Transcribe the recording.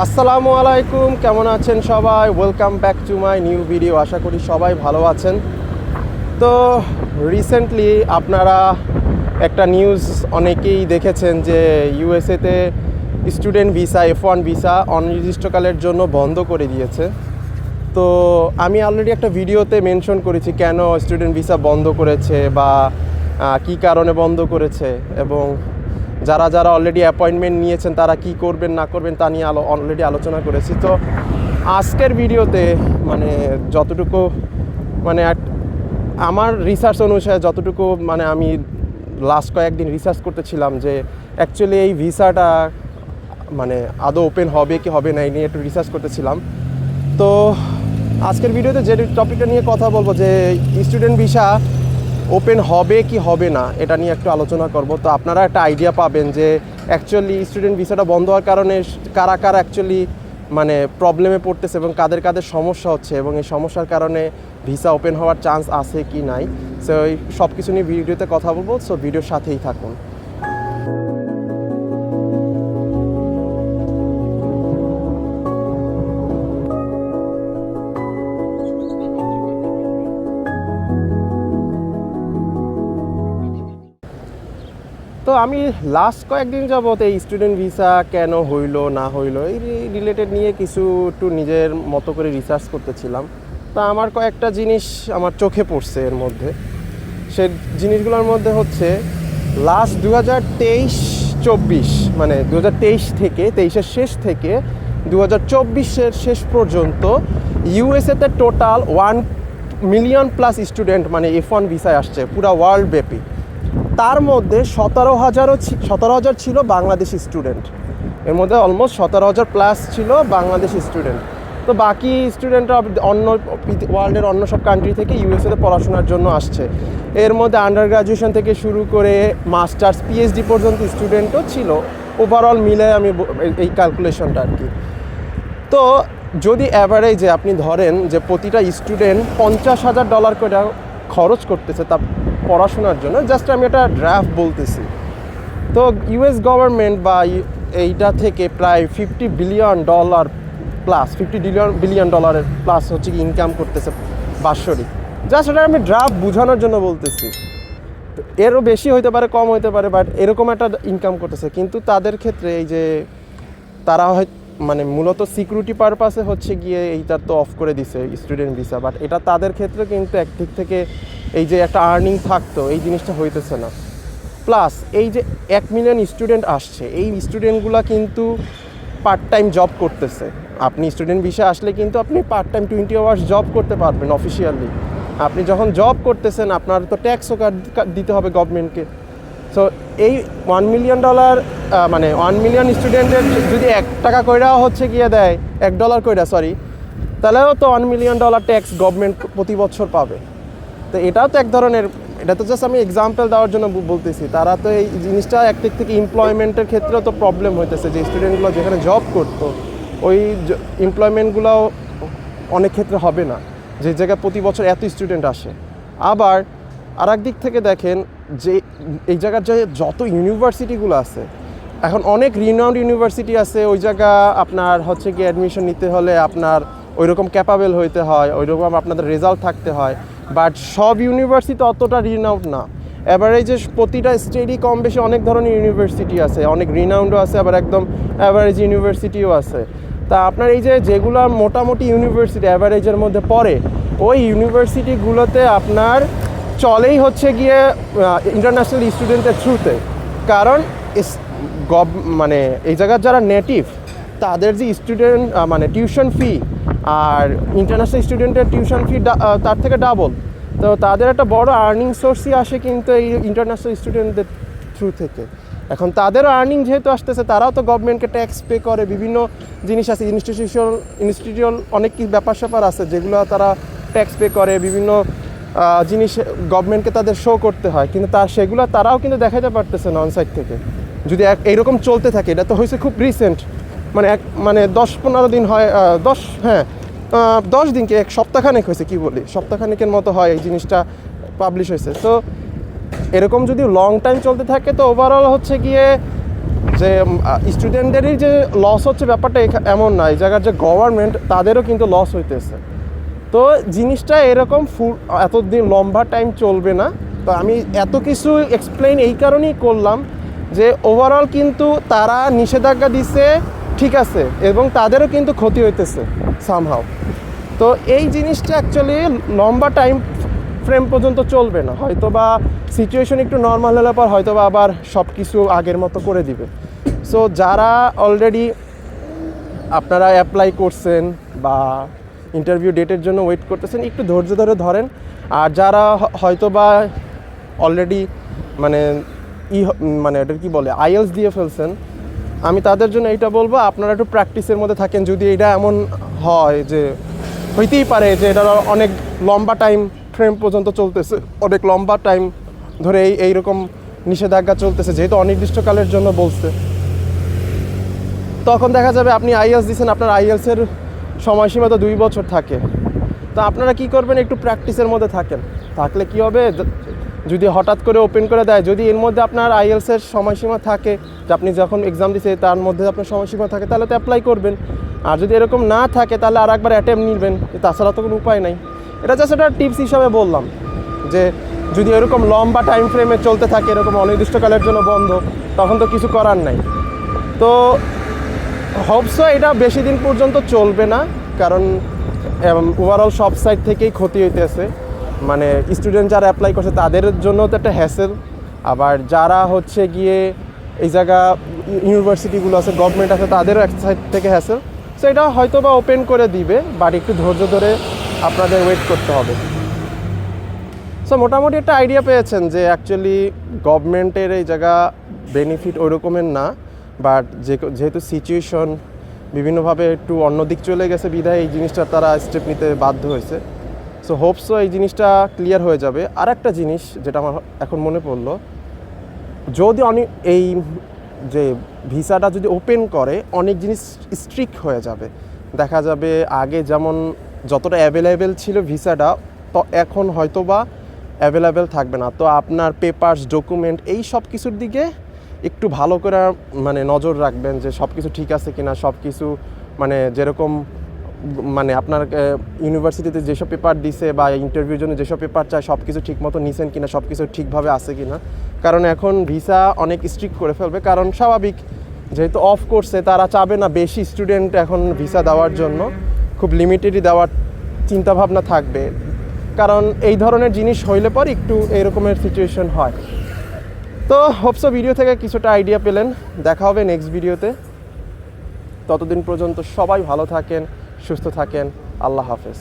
আসসালামু আলাইকুম, কেমন আছেন সবাই? Welcome back to my new video আশা করি সবাই ভালো আছেন। তো রিসেন্টলি আপনারা একটা নিউজ অনেকেই দেখেছেন যে ইউএসএতে student visa F one visa অনির্দিষ্টকালের জন্য বন্ধ করে দিয়েছে। তো, আমি অলরেডি একটা ভিডিওতে মেনশন করেছি কেন স্টুডেন্ট ভিসা বন্ধ করেছে বা কী কারণে বন্ধ করেছে এবং যারা যারা অলরেডি অ্যাপয়েন্টমেন্ট নিয়েছেন, তারা কি করবেন, না করবেন, তা নিয়ে আলো অলরেডি আলোচনা করেছি। তো আজকের ভিডিওতে মানে যতটুকু মানে আমার রিসার্চ অনুসারে যতটুকু মানে আমি লাস্ট কয়েকদিন রিসার্চ করতেছিলাম যে অ্যাকচুয়ালি এই ভিসাটা মানে আদৌ ওপেন হবে কি হবে না, এই নিয়ে একটু রিসার্চ করতেছিলাম। তো আজকের ভিডিওতে যে টপিকটা নিয়ে কথা বলব, যে স্টুডেন্ট ভিসা ওপেন হবে কি হবে না, এটা নিয়ে একটু আলোচনা করব। তো আপনারা একটা আইডিয়া পাবেন যে অ্যাকচুয়ালি স্টুডেন্ট ভিসাটা বন্ধ হওয়ার কারণে কারা কারা অ্যাকচুয়ালি মানে প্রবলেমে পড়তেছে এবং কাদের কাদের সমস্যা হচ্ছে এবং এই সমস্যার কারণে ভিসা ওপেন হওয়ার চান্স আছে কি নাই। সো সব কিছু নিয়ে ভিডিওতে কথা বলব সো ভিডিওর সাথেই থাকুন। তো আমি লাস্ট কয়েকদিন যাবত এই স্টুডেন্ট ভিসা কেন হইল, না হইল, এই রিলেটেড নিয়ে কিছু একটু নিজের মতো করে রিসার্চ করতেছিলাম। তা আমার কয়েকটা জিনিস আমার চোখে পড়ছে এর মধ্যে। সে জিনিসগুলোর মধ্যে হচ্ছে লাস্ট দু হাজার তেইশ চব্বিশ মানে দু হাজার তেইশ থেকে, তেইশের শেষ থেকে দু হাজার চব্বিশের শেষ পর্যন্ত ইউএসএতে total one million plus student মানে এফ ওয়ান ভিসায় আসছে, পুরা ওয়ার্ল্ড ব্যাপী। তার মধ্যে সতেরো হাজারও সতেরো হাজার ছিল বাংলাদেশি স্টুডেন্ট এর মধ্যে অলমোস্ট সতেরো হাজার প্লাস ছিল বাংলাদেশি স্টুডেন্ট তো বাকি স্টুডেন্টরা অন্য ওয়ার্ল্ডের অন্য সব কান্ট্রি থেকে ইউএসএতে পড়াশোনার জন্য আসছে। এর মধ্যে আন্ডার গ্রাজুয়েশন থেকে শুরু করে মাস্টার্স পিএইচডি পর্যন্ত স্টুডেন্টও ছিল। ওভারঅল মিলে আমি এই ক্যালকুলেশনটা আর কি। তো যদি অ্যাভারেজে আপনি ধরেন যে প্রতিটা স্টুডেন্ট পঞ্চাশ হাজার ডলার করে খরচ করতেছে, তা পড়াশোনার জন্য জাস্ট আমি একটা ড্রাফট বলতেছি। তো ইউএস গভর্নমেন্ট বা এইটা থেকে প্রায় fifty billion dollar plus fifty billion ডলারের প্লাস হচ্ছে কি ইনকাম করতেছে বাৎসরিক। জাস্ট এটা আমি ড্রাফট বোঝানোর জন্য বলতেছি। এরও বেশি হইতে পারে, কম হইতে পারে বাট এরকম একটা ইনকাম করতেছে। কিন্তু তাদের ক্ষেত্রে এই যে, তারা হয় মানে মূলত সিকিউরিটি পারপাসে হচ্ছে গিয়ে এইটা তো অফ করে দিছে স্টুডেন্ট ভিসা বাট এটা তাদের ক্ষেত্রে কিন্তু একদিক থেকে এই যে একটা আর্নিং থাকতো, এই জিনিসটা হইতেছে না। প্লাস এই যে এক মিলিয়ন স্টুডেন্ট আসছে, এই স্টুডেন্টগুলো কিন্তু পার্ট টাইম জব করতেছে। আপনি স্টুডেন্ট ভিসা আসলে কিন্তু আপনি part time twenty hours job করতে পারবেন অফিসিয়ালি আপনি যখন জব করতেছেন, আপনার তো ট্যাক্সও দিতে হবে গভর্নমেন্টকে সো এই ওয়ান মিলিয়ন ডলার মানে ওয়ান মিলিয়ন স্টুডেন্টের যদি এক টাকা কইরাও হচ্ছে গিয়ে দেয়, এক ডলার কইরা সরি তাহলেও তো one million dollar tax government প্রতি বছর পাবে। তো এটাও তো এক ধরনের, এটা তো জাস্ট আমি এক্সাম্পল দেওয়ার জন্য বলতেছি। তারা তো এই জিনিসটা একদিক থেকে এমপ্লয়মেন্টের ক্ষেত্রেও তো প্রবলেম হইতেছে যে স্টুডেন্টগুলো যেখানে জব করতো, ওই এমপ্লয়মেন্টগুলোও অনেক ক্ষেত্রে হবে না। যে জায়গায় প্রতি বছর এত স্টুডেন্ট আসে। আবার আর দিক থেকে দেখেন যে এই জায়গার যে যত ইউনিভার্সিটিগুলো আছে, এখন অনেক রিনাউন্ড ইউনিভার্সিটি আছে, ওই জায়গা আপনার হচ্ছে কি অ্যাডমিশন নিতে হলে আপনার ওই রকম ক্যাপাবেল হইতে হয় ওই রকম আপনাদের রেজাল্ট থাকতে হয় বাট সব ইউনিভার্সিটি অতটা রিনাউন্ড না। অ্যাভারেজে প্রতিটা স্টেটই কম বেশি অনেক ধরনের ইউনিভার্সিটি আছে, অনেক রিনাউন্ডও আছে, আবার একদম অ্যাভারেজ ইউনিভার্সিটিও আছে। তা আপনার এই যে যেগুলো মোটামুটি ইউনিভার্সিটি অ্যাভারেজের মধ্যে পড়ে, ওই ইউনিভার্সিটিগুলোতে আপনার চলেই হচ্ছে গিয়ে ইন্টারন্যাশনাল স্টুডেন্টের থ্রুতে কারণ গভ মানে এই জায়গার যারা নেটিভ তাদের যে স্টুডেন্ট মানে টিউশন ফি আর ইন্টারন্যাশনাল স্টুডেন্টের টিউশন ফি তার থেকে ডাবল তো তাদের একটা বড় আর্নিং সোর্সই আসে কিন্তু এই ইন্টারন্যাশনাল স্টুডেন্টদের থ্রু থেকে। এখন তাদেরও আর্নিং যেহেতু আসতেছে, তারাও তো গভর্নমেন্টকে ট্যাক্স পে করে, বিভিন্ন জিনিস আছে ইনস্টিটিউশন ইনস্টিটিউশন অনেক কি ব্যাপার স্যাপার আছে, যেগুলো তারা ট্যাক্স পে করে, বিভিন্ন জিনিস গভর্নমেন্টকে তাদের শো করতে হয়, কিন্তু তার সেগুলো তারাও কিন্তু দেখাতে পারতেছে না অনসাইড থেকে। যদি এক এইরকম চলতে থাকে, এটা তো হয়েছে খুব রিসেন্ট মানে এক মানে দশ পনেরো দিন হয় দশ হ্যাঁ দশ দিনকে, এক সপ্তাহখানেক হয়েছে কি বলি? সপ্তাহখানেকের মতো হয় এই জিনিসটা পাবলিশ হয়েছে। তো এরকম যদি লং টাইম চলতে থাকে, তো ওভারঅল হচ্ছে গিয়ে যে স্টুডেন্টদেরই যে লস হচ্ছে ব্যাপারটা এমন না। এই জায়গার যে গভর্নমেন্ট তাদেরও কিন্তু লস হইতেছে। তো জিনিসটা এরকম ফুল, এতদিন লম্বা টাইম চলবে না। তো আমি এত কিছু এক্সপ্লেন এই কারণেই করলাম যে ওভারঅল কিন্তু তারা নিষেধাজ্ঞা দিছে, ঠিক আছে, এবং তাদেরও কিন্তু ক্ষতি হইতেছে সামহাও তো এই জিনিসটা অ্যাকচুয়ালি লম্বা টাইম ফ্রেম পর্যন্ত চলবে না। হয়তো বা সিচুয়েশন একটু নর্মাল হলে পর হয়তো বা আবার সব কিছু আগের মতো করে দিবে। সো যারা অলরেডি আপনারা অ্যাপ্লাই করছেন বা ইন্টারভিউ ডেটের জন্য ওয়েট করতেছেন, একটু ধৈর্য ধরে ধরেন। আর যারা হয়তো বা অলরেডি মানে ই মানে এটা কি বলে আইএলস দিয়ে ফেলছেন, আমি তাদের জন্য এইটা বলব, আপনারা একটু প্র্যাকটিসের মধ্যে থাকেন। যদি এটা এমন হয় যে, হইতেই পারে যে এটা অনেক লম্বা টাইম ফ্রেম পর্যন্ত চলতেছে, অনেক লম্বা টাইম ধরে এই, এইরকম নিষেধাজ্ঞা চলতেছে, যেহেতু অনির্দিষ্টকালের জন্য বলছে। তখন দেখা যাবে আপনি আইএলস দিচ্ছেন আপনার আইএলসের সময়সীমা তো দুই বছর থাকে। তো আপনারা কি করবেন? একটু প্র্যাকটিসের মধ্যে থাকেন। থাকলে কি হবে? যদি হঠাৎ করে ওপেন করে দেয়, যদি এর মধ্যে আপনার আইএলসের সময়সীমা থাকে, যে আপনি যখন এক্সাম দিচ্ছে তার মধ্যে আপনার সময়সীমা থাকে, তাহলে তো অ্যাপ্লাই করবেন। আর যদি এরকম না থাকে, তাহলে আর একবার অ্যাটেম্প নিবেন তাছাড়া তো কোনো উপায় নাই। এটা জাস্ট একটা টিপস হিসাবে বললাম, যে যদি এরকম লম্বা টাইম ফ্রেমে চলতে থাকে, এরকম অনির্দিষ্টকালের জন্য বন্ধ, তখন তো কিছু করার নাই। তো হোপসো এটা বেশি দিন পর্যন্ত চলবে না, কারণ ওভারঅল সব সাইড থেকেই ক্ষতি হইতেছে। মানে স্টুডেন্ট যারা অ্যাপ্লাই করছে, তাদের জন্য তো একটা হ্যাসেল আবার যারা হচ্ছে গিয়ে এই জায়গা ইউনিভার্সিটিগুলো আছে গভর্নমেন্ট আছে, তাদেরও এক সাইড থেকে হ্যাসেল সো এটা হয়তো বা ওপেন করে দিবে বাট একটু ধৈর্য ধরে আপনাদের ওয়েট করতে হবে। সো মোটামুটি একটা আইডিয়া পেয়েছেন যে অ্যাকচুয়ালি গভর্নমেন্টের এই জায়গা বেনিফিট ওই রকমের না। বাট যে যেহেতু সিচুয়েশন বিভিন্নভাবে একটু অন্য দিক চলে গেছে বিধায় এই জিনিসটা তারা স্টেপ নিতে বাধ্য হয়েছে। সো হোপসো এই জিনিসটা ক্লিয়ার হয়ে যাবে। আর একটা জিনিস যেটা আমার এখন মনে পড়ল, যদি অনেক এই যে ভিসাটা যদি ওপেন করে, অনেক জিনিস স্ট্রিক্ট হয়ে যাবে। দেখা যাবে আগে যেমন যতটা অ্যাভেলেবেল ছিল ভিসাটা, তো এখন হয়তো বা অ্যাভেলেবেল থাকবে না। তো আপনার পেপারস ডকুমেন্ট এই সব কিছুর দিকে একটু ভালো করে মানে নজর রাখবেন যে সব কিছু ঠিক আছে কিনা সব কিছু মানে যেরকম মানে আপনার ইউনিভার্সিটিতে যেসব পেপার দিছে বা ইন্টারভিউর জন্য যেসব পেপার চায় সব কিছু ঠিক মতো নিছেন কিনা সব কিছু ঠিকভাবে আছে কিনা। কারণ এখন ভিসা অনেক স্ট্রিক্ট করে ফেলবে, কারণ স্বাভাবিক, যেহেতু অফ করছে তারা চাবে না বেশি স্টুডেন্ট এখন ভিসা দেওয়ার জন্য, খুব লিমিটেডই দেওয়ার চিন্তাভাবনা থাকবে। কারণ এই ধরনের জিনিস হইলে পর একটু এরকমের সিচুয়েশন হয়। তো হোপসো ভিডিও থেকে কিছুটা আইডিয়া পেলেন। দেখা হবে নেক্সট ভিডিওতে ততদিন পর্যন্ত সবাই ভালো থাকেন, সুস্থ থাকেন। আল্লাহ হাফেজ।